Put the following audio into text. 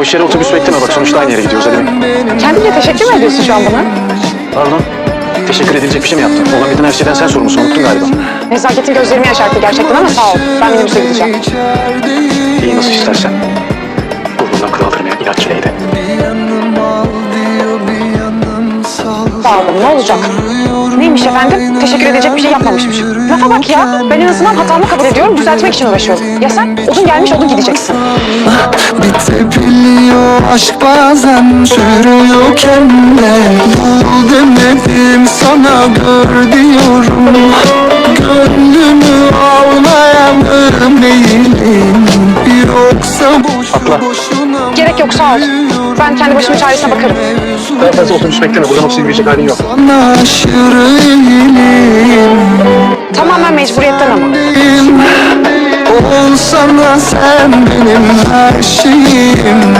Boş yere otobüs bekleme bak sonuçta aynı yere gidiyoruz hadi. bin. Kendine teşekkür mü ediyorsun şu an bana? Pardon. Teşekkür edilecek bir şey mi yaptın? Olan biten her şeyden sen sorumlusun unuttun galiba. Nezaketin gözlerimi yaşarttı gerçekten ama sağ ol. Ben minibüse gideceğim. İyi nasıl istersen. Burnundan kıl aldırmaya inatçı neydi? Olun ne olacak? Neymiş efendim? Teşekkür edecek bir şey yapmamışmışım. Lafa bak ya. Ben en azından hatamı kabul ediyorum. Düzeltmek için uğraşıyorum. Ya sen? Odun gelmiş odun gideceksin. Aşk bazen çürüyorken de Bul demedim sana gör diyorum Gönlümü ağlayan örmeyelim Yoksa boşu Atla. boşuna Gerek yok sağ ol. Ben kendi başımın çaresine bakarım. Daha fazla otobüs bekleme buradan ofise gidecek halin yok. Sana aşırıyım Tamamen mecburiyetten ama. Olsana sen benim her şeyim